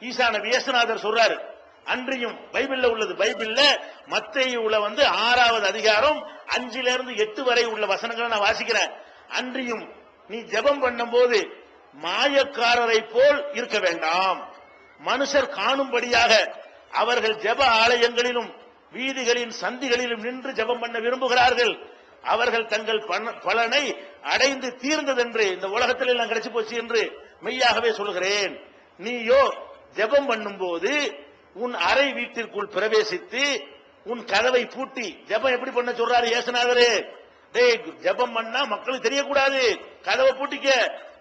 ஈசா நபி இயேசுநாதர் சொல்றாரு. அன்றியும் பைபிள்ல உள்ளது. பைபிள்ல உள்ள வந்து ஆறாவது அதிகாரம் அஞ்சுல இருந்து எட்டு வரை உள்ள வசனங்களை நான் வாசிக்கிறேன். அன்றியும் நீ ஜெபம் பண்ணும்போது மாயக்காரரை போல் இருக்க வேண்டாம். மனுஷர் காணும்படியாக அவர்கள் ஜெப ஆலயங்களிலும் வீதிகளின் சந்திகளிலும் நின்று ஜெபம் பண்ண விரும்புகிறார்கள். அவர்கள் தங்கள் பலனை அடைந்து தீர்ந்ததென்று இந்த உலகத்தில் எல்லாம் கிடைச்சு போச்சு என்று மெய்யாகவே சொல்கிறேன். நீயோ ஜெபம் பண்ணும்போது உன் அறை வீட்டிற்குள் பிரவேசித்து உன் கதவை பூட்டி ஜெபம் எப்படி பண்ண சொல்றாரு இயேசுநாதரே? டேய் ஜெபம் பண்ணா மக்களுக்கு தெரியக்கூடாது. கதவை பூட்டிக்க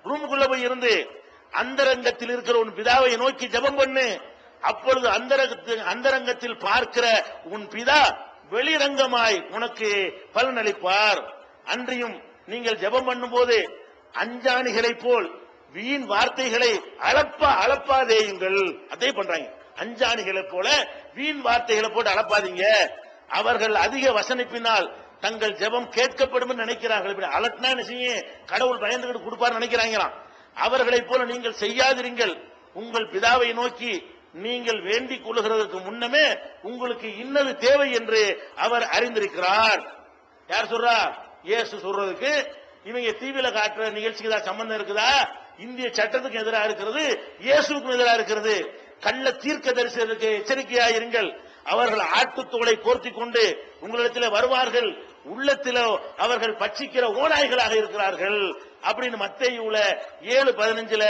ரூமுக்குள்ள போய் இருந்து அந்தரங்கத்தில் இருக்கிற உன் பிதாவை நோக்கி ஜெபம் பண்ணு. அப்பொழுது அந்தரங்கத்தில் அந்தரங்கத்தில் பார்க்கிற உன் பிதா வெளிரங்கமாய் உனக்கு பலனளிப்பார். அன்றியும் நீங்கள் ஜெபம் பண்ணும்போது அஞ்சாணிகளைப் போல் வீண் வார்த்தைகளை அளப்பா அளப்பாதேயுங்கள் அதே பண்றாங்க. அஞ்சாணிகளை போல வீண் வார்த்தைகளை போட்டு அளப்பாதீங்க. அவர்கள் அதிக வசனிப்பினால் தங்கள் ஜெபம் கேட்கப்படும் நினைக்கிறார்கள். இப்படி அலட்னா என்ன செய்யும் கடவுள் பயந்துகிட்டு கொடுப்பார் நினைக்கிறாங்களாம். அவர்களைப் போல நீங்கள் செய்யாதிருங்கள். உங்கள் பிதாவை நோக்கி நீங்கள் வேண்டிக் கொள்ளுகிறதுக்கு முன்னமே உங்களுக்கு இன்னது தேவை என்று அவர் அறிந்திருக்கிறார். யார் சொல்றா? இயேசு சொல்றதுக்கு இவங்க டிவியில காட்டுற நிகழ்ச்சிக்கு தான் சம்பந்தம் இருக்குதா? இந்திய சட்டத்துக்கு எதிராக இருக்கிறது இயேசுக்கும் எதிராக இருக்கிறது. கள்ள தீர்க்க தரிசனத்துக்கு எச்சரிக்கையா இருங்கள். அவர்கள் ஆட்டுத்தோலை போர்த்தி கொண்டு உங்களிடத்தில் வருவார்கள். உள்ளத்திலோ அவர்கள் பட்சிக்கிற ஓநாய்களாக இருக்கிறார்கள். அப்படின்னு மத்தேயுல ஏழு பதினஞ்சுல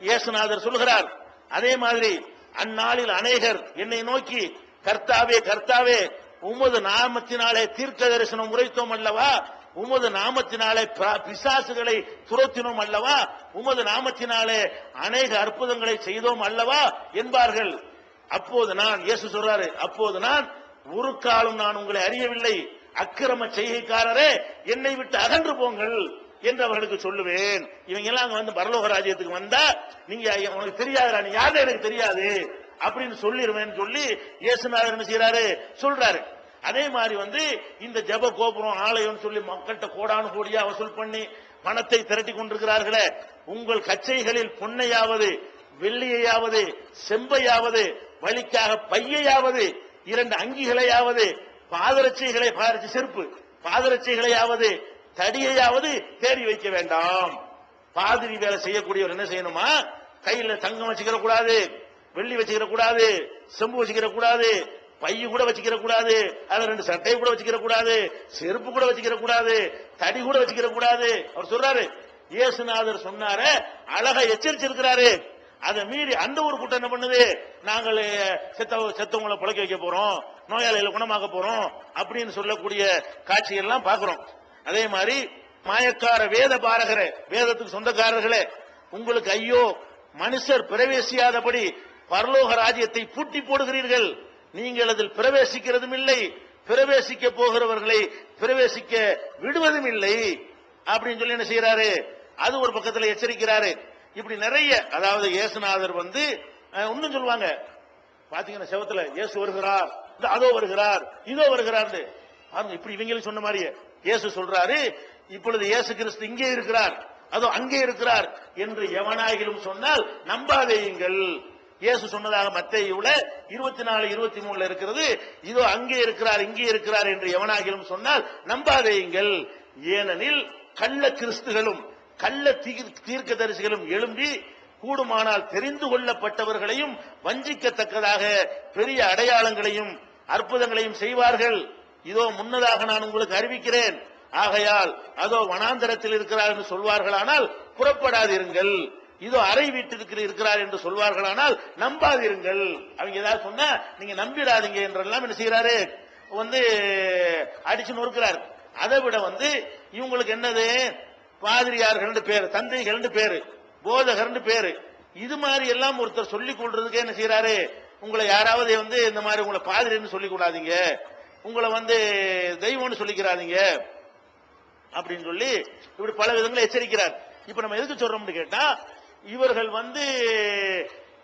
இயேசுநாதர் சொல்கிறார் அதே மாதிரி அந்நாளில் அநேகர் என்னை நோக்கி கர்த்தாவே கர்த்தாவே உமது நாமத்தினாலே தீர்க்க தரிசனம் உரைத்தோம் அல்லவா? உமது நாமத்தினாலே பிசாசுகளை துரத்தினோம் அல்லவா? உமது நாமத்தினாலே அநேக அற்புதங்களை செய்தோம் அல்லவா? என்பார்கள். அப்போது நான் இயேசு சொல்றாரு அப்போது நான் ஒரு காலம் நான் உங்களை அறியவில்லை. அக்கிரம செய்கைக்காரரே என்னை விட்டு அகன்று போங்கள் என்று அவர்களுக்கு சொல்லுவேன். இவங்க எல்லாம் அங்க வந்து பரலோக ராஜ்யத்துக்கு வந்தா நீங்க உனக்கு தெரியாதுடா நீ யாரும் எனக்கு தெரியாது அப்படின்னு சொல்லிடுவேன் சொல்லி இயேசுநாதர் என்ன செய்யறாரு சொல்றாரு. அதே மாதிரி வந்து இந்த ஜப கோபுரம் ஆலயம்னு சொல்லி மக்கள்கிட்ட கோடானு கோடியா வசூல் பண்ணி பணத்தை திரட்டி கொண்டிருக்கிறார்களே உங்கள் கச்சைகளில் பொன்னையாவது வெள்ளியையாவது செம்பையாவது வலிக்காக பையையாவது இரண்டு அங்கிகளையாவது பாதரட்சைகளை பாதரட்சி செருப்பு பாதரட்சைகளையாவது தடியையாவது தேடி வைக்க வேண்டாம். பாதிரி வேலை செய்யக்கூடியவர் என்ன செய்யணுமா? கையில தங்கம் வச்சுக்கிற கூடாது வெள்ளி வச்சுக்கிற கூடாது செம்பு வச்சுக்கிற கூடாது பைய கூட வச்சுக்கிற கூடாது அதுல ரெண்டு சட்டையை கூட வச்சுக்கிற கூடாது செருப்பு கூட வச்சுக்கிற கூடாது தடி கூட வச்சுக்கிற கூடாது. அவர் சொல்றாரு இயேசுநாதர் சொன்னாரு அழகா எச்சரிச்சிருக்கிறாரு. அதை மீறி அந்த ஒரு கூட்டம் என்ன பண்ணுது? நாங்கள் செத்த செத்தவங்களை பிழைக்க வைக்க போறோம் நோயாளிகளை குணமாக்க போறோம் அப்படின்னு சொல்லக்கூடிய காட்சியெல்லாம் பார்க்கிறோம். அதே மாதிரி மாயக்கார வேத பாரகரே வேதத்துக்கு சொந்தக்காரர்களே உங்களுக்கு ஐயோ மனுஷர் பிரவேசியாதபடி பரலோக ராஜ்யத்தை பூட்டி போடுகிறீர்கள். நீங்கள் அதில் பிரவேசிக்கிறதும் இல்லை பிரவேசிக்க போகிறவர்களை பிரவேசிக்க விடுவதும் இல்லை அப்படின்னு சொல்லி என்ன செய்யறாரு அது ஒரு பக்கத்துல எச்சரிக்கிறாரு. இப்படி நிறைய அதாவது இயேசுநாதர் வந்து இன்னும் சொல்லுவாங்க. பாத்தீங்கன்னா செவத்துல இயேசு வருகிறார் அதோ வருகிறார் இதோ வருகிறார் பாருங்க இப்படி இவங்களும் சொன்ன மாதிரியே. இயேசு சொல்றாரு இப்பொழுது இயேசு கிறிஸ்து இங்கே இருக்கிறார் அதோ அங்கே இருக்கிறார் என்று எவனாகிலும் சொன்னால் நம்பாதேயுங்கள் இயேசு சொன்னதாக மத்தேயுல இருபத்தி நாலு இருபத்தி மூணுல இருக்கிறது. இதோ அங்கே இருக்கிறார் இங்கே இருக்கிறார் என்று எவனாகிலும் சொன்னால் நம்பாதேயுங்கள் ஏனெனில் கள்ள கிறிஸ்துகளும் கள்ள தீர்- தீர்க்கதரிசிகளும் எழும்பி கூடுமானால் தெரிந்து கொள்ளப்பட்டவர்களையும் வஞ்சிக்கத்தக்கதாக பெரிய அடையாளங்களையும் அற்புதங்களையும் செய்வார்கள். இதோ முன்னதாக நான் உங்களுக்கு அறிவிக்கிறேன். ஆகையால் அதோ வனாந்தரத்தில் இருக்கிறார் என்று சொல்வார்களானால் புறப்படாதிருங்கள். இதோ அறை வீட்டிற்கு இருக்கிறார் என்று சொல்வார்களானால் நம்பாதிருங்கள் அவங்க ஏதாவது சொன்னா நீங்க நம்பிடாதீங்க என்றெல்லாம் என்ன செய்யறாரு வந்து அடிச்சு நொறுக்கிறார். அதை விட வந்து இவங்களுக்கு என்னது? பாதிரியார்கள் பேரு தந்தைகள் பேரு போதகர்னு பேரு. இது மாதிரி எல்லாம் ஒருத்தர் சொல்லிக் கொள்றதுக்கு என்ன செய்யறாரு உங்களை யாராவது வந்து இந்த மாதிரி உங்களை பாதிரின்னு சொல்லிக் கூடாதீங்க உங்களை வந்து தெய்வம்னு சொல்லிக்கிறாதீங்க. அப்படின்னு சொல்லி இப்படி பல விதங்களை எச்சரிக்கிறார். இப்ப நம்ம எதுக்கு சொல்றோம்னு கேட்டா இவர்கள் வந்து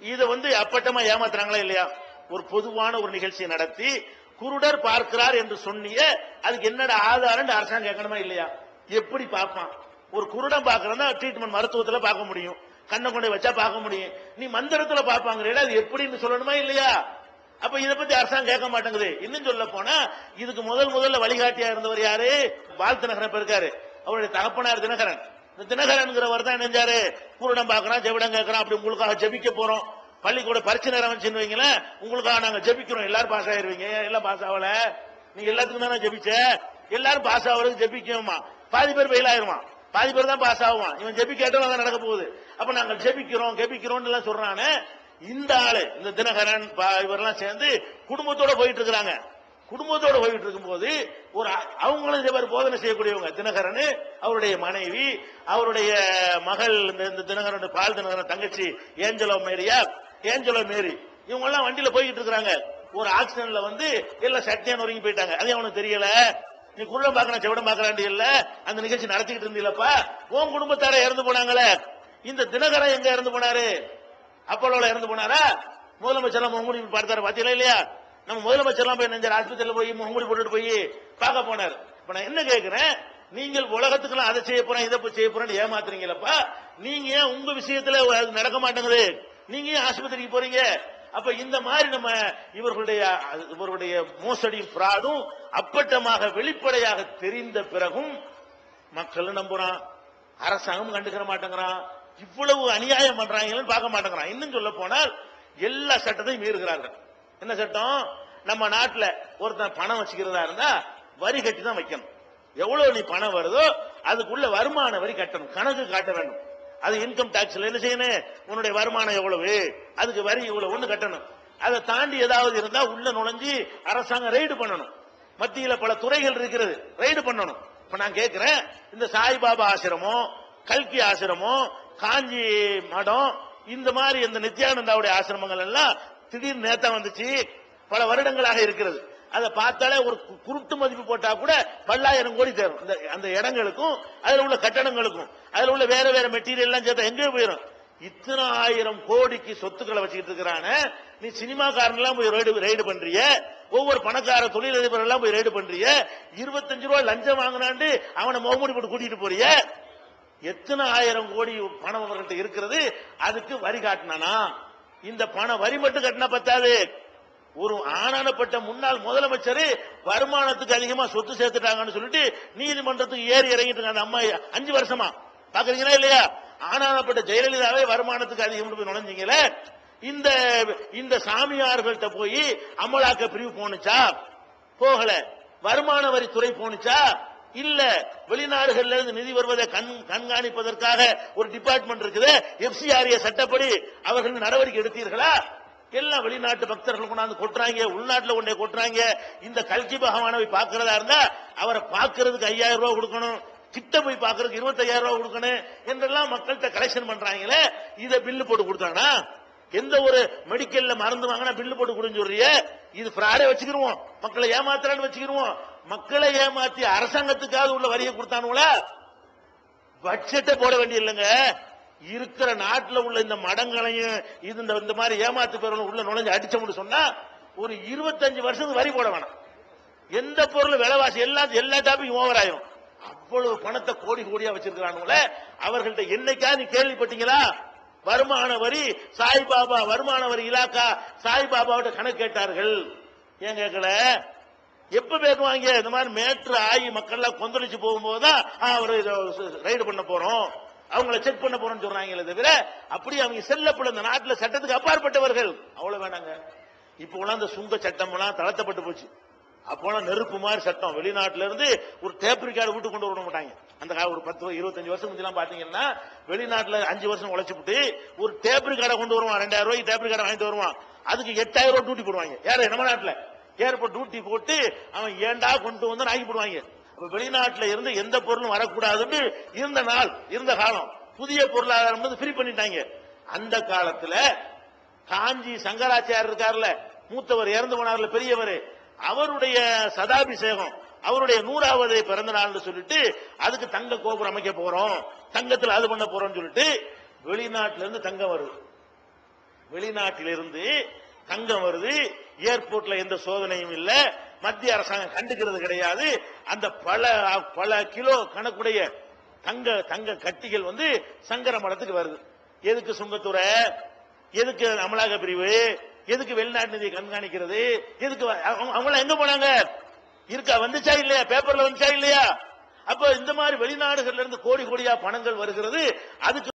இதை வந்து அப்பட்டமா ஏமாத்துறாங்களா இல்லையா? ஒரு பொதுவான ஒரு நிகழ்ச்சியை நடத்தி குருடர் பார்க்கிறார் என்று சொன்னிய அதுக்கு என்னடா ஆதாரம் அரசாங்கம் கேட்கணுமா இல்லையா? எப்படி பார்ப்பான்? ஒரு குருடன் பார்க்கறதா ட்ரீட்மெண்ட் மருத்துவத்தில் பார்க்க முடியும். கண்ணை கொண்டை வச்சா பார்க்க முடியும். நீ மந்திரத்துல பாப்பாங்க அது எப்படின்னு சொல்லணுமா இல்லையா? அப்ப இதை பத்தி அரசாங்கம் கேட்க மாட்டேங்குது. இன்னும் சொல்ல போனா இதுக்கு முதல் முதல்ல வழிகாட்டியா இருந்தவர் யாரு? பால் தினகரன் இருக்காரு. அவருடைய தகப்பனார் தினகரன். இந்த தினகரன்கிறவர் தான் நினைஞ்சாரு பூரணம் பாக்குறான் ஜெபிடம் கேட்கறான் அப்படி உங்களுக்காக ஜெபிக்க போறோம். பள்ளிக்கூட பரிசு நேரம் வச்சுன்னு வைங்களேன் உங்களுக்காக நாங்க ஜெபிக்கிறோம். எல்லாரும் பாஸ் ஆயிருவீங்க. எல்லாம் பாஸ் ஆகல. நீங்க எல்லாத்துக்கும் தானே ஜெபிச்ச? எல்லாரும் பாஸ் ஆகுறதுக்கு ஜெபிக்கணுமா? பாதி பேர் ஃபெயில் ஆயிருவான். பாதி பேர் தான் பாஸ் ஆகுவான். இவன் ஜெபி கேட்டவன் தான் நடக்க போகுது. அப்ப நாங்கள் ஜெபிக்கிறோம் ஜெபிக்கிறோம் எல்லாம் சொல்றானே. இந்த ஆளு இந்த தினகரன் பா- இவரெல்லாம் சேர்ந்து குடும்பத்தோட போயிட்டு இருக்கிறாங்க. குடும்பத்தோட போயிட்டு இருக்கும்போது ஒரு அவங்களும் இதே மாதிரி போதனை செய்யக்கூடியவங்க. தினகரன் அவருடைய மனைவி அவருடைய மகள் இந்த இந்த தினகரன் பால் தினகரன் தங்கச்சி ஏஞ்சலோ மேரியா ஏஞ்சலோ மேரி இவங்க எல்லாம் வண்டியில போயிட்டு இருக்கிறாங்க. ஒரு ஆக்சிடென்ட்ல வந்து எல்லாம் சட்டியான ஒருங்கி போயிட்டாங்க. அது அவனுக்கு தெரியல? நீ குள்ள பாக்கணும் செவிடம் பாக்கறாண்டி இல்ல. அந்த நிகழ்ச்சி நடத்திக்கிட்டு இருந்தீங்களப்பா உன் குடும்பத்தார இறந்து போனாங்களே. இந்த தினகரன் எங்க இறந்து போனாரு? அப்போலோல இறந்து போனாரா? முதலமைச்சர் முகமூடி பார்த்தாரு. பாத்தீங்களா இல்லையா? நம்ம முதலமைச்சர்லாம் போய் நெஞ்சார் ஆஸ்பத்திரியில் போய் முகமூடி போட்டுட்டு போய் பார்க்க போனார். இப்ப நான் என்ன கேட்குறேன் நீங்கள் உலகத்துக்குலாம் அதை செய்ய போறேன் இதை போய் செய்ய போறேன்னு ஏமாத்துறீங்களப்பா. நீங்க ஏன் உங்க விஷயத்துல அது நடக்க மாட்டேங்குது? நீங்க ஏன் ஆஸ்பத்திரிக்கு போறீங்க? அப்ப இந்த மாதிரி நம்ம இவர்களுடைய இவர்களுடைய மோசடி பிராடும் அப்பட்டமாக வெளிப்படையாக தெரிந்த பிறகும் மக்கள் நம்புறான்? அரசாங்கம் கண்டுக்கிற மாட்டேங்கிறான். இவ்வளவு அநியாயம் பண்றாங்கன்னு பார்க்க மாட்டேங்கிறான். இன்னும் சொல்ல போனால் எல்லா சட்டத்தையும் மீறுகிறார்கள். என்ன சட்டம்? நம்ம நாட்டில் ஒருத்தன் பணம் வச்சுக்கிறதா இருந்தா வரி கட்டி தான் வைக்கணும். எவ்வளவு நீ பணம் வருதோ அதுக்குள்ள வருமான வரி கட்டணும். கணக்கு காட்ட வேண்டும். அது இன்கம் டாக்ஸ்ல என்ன செய்யணும்? உன்னுடைய வருமானம் எவ்வளவு? அதுக்கு வரி இவ்வளவுன்னு கட்டணும். அதை தாண்டி ஏதாவது இருந்தா உள்ள நுழைஞ்சு அரசாங்கம் ரெய்டு பண்ணணும். மத்தியில பல துறைகள் இருக்கிறது ரெய்டு பண்ணணும். இப்ப நான் கேட்கிறேன் இந்த சாய்பாபா ஆசிரமம் கல்கி ஆசிரமம் காஞ்சி மடம் இந்த மாதிரி இந்த நித்யானந்தாவுடைய ஆசிரமங்கள் எல்லாம் திடீர்னு நேத்தா வந்துச்சு. பல வருடங்களாக இருக்கிறது. அதை பார்த்தாலே ஒரு குருட்டு மதிப்பு போட்டா கூட பல்லாயிரம் கோடி தேரும் அந்த இடங்களுக்கும் அதுல உள்ள கட்டடங்களுக்கும் அதுல உள்ள வேற வேற மெட்டீரியல் எல்லாம் சேர்த்தா எங்கே போயிடும் இத்தனை ஆயிரம் கோடிக்கு சொத்துக்களை வச்சுக்கிட்டு இருக்கிறான. நீ சினிமாக்காரன் எல்லாம் போய் ரைடு ரைடு பண்றிய. ஒவ்வொரு பணக்கார தொழிலதிபர் எல்லாம் போய் ரைடு பண்றிய. இருபத்தஞ்சு ரூபாய் லஞ்சம் வாங்கினாண்டு அவனை முகமூடி போட்டு கூட்டிட்டு போறிய. எத்தனை ஆயிரம் கோடி பணம் அவர்கள்ட்ட இருக்கிறது. அதுக்கு வரி காட்டினானா? இந்த பணம் வரி மட்டும் கட்டினா பத்தாது. ஒரு ஆனானப்பட்ட முன்னாள் முதலமைச்சர் வருமானத்துக்கு அதிகமா சொத்து சேர்த்துட்டாங்கன்னு சொல்லிட்டு நீதிமன்றத்துக்கு ஏறி இறங்கிட்டு இருக்காங்க அந்த அம்மா அஞ்சு வருஷமா. பாக்குறீங்களா இல்லையா? ஆனானப்பட்ட ஜெயலலிதாவே வருமானத்துக்கு அதிகம் போய் நுழைஞ்சீங்களே. இந்த இந்த சாமியார்கள்ட்ட போய் அமலாக்க பிரிவு போனுச்சா போகல. வருமான வரித்துறை போனுச்சா இல்ல வெளிநாடுகள்ல இருந்து நிதி வருவதை கண் கண்காணிப்பதற்காக ஒரு டிபார்ட்மெண்ட் இருக்குது. எஃப்சிஆர்ஏ சட்டப்படி அவர்கள் நடவடிக்கை எடுத்தீர்களா? எல்லாம் வெளிநாட்டு பக்தர்கள் கொண்டாந்து கொட்டுறாங்க உள்நாட்டுல கொண்டே கொட்டுறாங்க. இந்த கல்கி பகவானை போய் பார்க்கறதா இருந்தா அவரை பார்க்கறதுக்கு ஐயாயிரம் ரூபாய் கொடுக்கணும் கிட்ட போய் பார்க்கறதுக்கு இருபத்தையாயிரம் ரூபாய் கொடுக்கணும் என்றெல்லாம் மக்கள்கிட்ட கலெக்ஷன் பண்றாங்களே இதை பில்லு போட்டு கொடுத்தாங்கன்னா எந்த ஒரு மெடிக்கல்ல மருந்து வாங்கினா பில்லு போட்டு கொடுன்னு சொல்றிய? இது ஃப்ராடே வச்சுக்கிருவோம். மக்களை ஏமாத்துறான்னு வச்சுக்கிருவோம். மக்களை ஏமாத்தி அரசாங்கத்துக்காவது உள்ள வரியை கொடுத்தானுங்களா. பட்ஜெட்டை போட வேண்டிய இல்லைங்க இருக்கிற நாட்டில் உள்ள இந்த மடங்களையும் இது இந்த இந்த மாதிரி ஏமாத்து பேரும் உள்ள நுழைஞ்சு அடிச்சோம்னு சொன்னா ஒரு இருபத்தஞ்சு வருஷத்துக்கு வரி போட வேணாம். எந்த பொருள் விலைவாசி எல்லா எல்லா டாபிக்கும் ஓவர் ஆயிரும். அவ்வளவு பணத்தை கோடி கோடியா வச்சிருக்கிறானுங்களே. அவர்கள்ட்ட என்னைக்கா நீ கேள்விப்பட்டீங்களா? வருமான வரி சாய்பாபா வருமான வரி இலாக்கா சாய்பாபாவோட கணக்கு கேட்டார்கள். ஏன் கேட்கல? எப்ப பேசுவாங்க இந்த மாதிரி மேட்ரு ஆகி மக்கள்லாம் கொந்தளிச்சு போகும்போது தான் அவர் ரைடு பண்ண போறோம். அவங்கள செக் பண்ண போறோம்னு சொல்றாங்களே தவிர அப்படி அவங்க செல்லப்பட இந்த நாட்டில் சட்டத்துக்கு அப்பாற்பட்டவர்கள். அவ்வளவு வேணாங்க. இப்போ எல்லாம் இந்த சுங்க சட்டம் எல்லாம் தளர்த்தப்பட்டு போச்சு. அப்போலாம் நெருப்பு மாதிரி சட்டம். வெளிநாட்டுல இருந்து ஒரு டேப் ரிகார்டு வீட்டு கொண்டு வர மாட்டாங்க. அந்த கா- ஒரு பத்து இருபத்தஞ்சு வருஷம் முந்திலாம் பாத்தீங்கன்னா வெளிநாட்டுல அஞ்சு வருஷம் உழைச்சுட்டு ஒரு டேப் ரிகார்டை கொண்டு வருவான். ரெண்டாயிரம் ரூபாய்க்கு டேப் ரிகார்டை வாங்கிட்டு வருவான். அதுக்கு எட்டாயிரம் ரூபாய் டியூட்டி போடுவாங்க. யாரு? நம்ம நாட்டுல. ஏர்போர்ட் டியூட்டி போட்டு அவன் ஏண்டா கொண்டு வந்து ஆகி போடுவாங்க. அப்ப வெளிநாட்டுல இருந்து எந்த பொருளும் வரக்கூடாதுன்னு இருந்த நாள் இருந்த காலம். புதிய பொருளாதாரம் வந்து ஃப்ரீ பண்ணிட்டாங்க. அந்த காலத்துல காஞ்சி சங்கராச்சாரியர் இருக்கார்ல மூத்தவர் இறந்து போனார்ல பெரியவர் அவருடைய சதாபிஷேகம் அவருடைய நூறாவது பிறந்த நாள்னு சொல்லிட்டு அதுக்கு தங்க கோபுரம் அமைக்க போறோம் தங்கத்தில் அது பண்ண போறோம்னு சொல்லிட்டு வெளிநாட்டிலிருந்து தங்கம் வருது. வெளிநாட்டிலிருந்து தங்கம் வருது ஏர்போர்ட்ல எந்த சோதனையும் இல்ல. மத்திய அரசாங்கம் கண்டுக்கிறது கிடையாது. அந்த பல பல கிலோ கணக்குடைய தங்க தங்க கட்டிகள் வந்து சங்கர மடத்துக்கு வருது. எதுக்கு சுங்கத்துறை? எதுக்கு அமலாக்க பிரிவு? எதுக்கு வெளிநாட்டு நிதியை கண்காணிக்கிறது? எதுக்கு அவங்களாம் எங்க போனாங்க? இருக்கா வந்துச்சா இல்லையா? பேப்பர்ல வந்துச்சா இல்லையா? அப்ப இந்த மாதிரி வெளிநாடுகள்ல இருந்து கோடி கோடியா பணங்கள் வருகிறது. அதுக்கு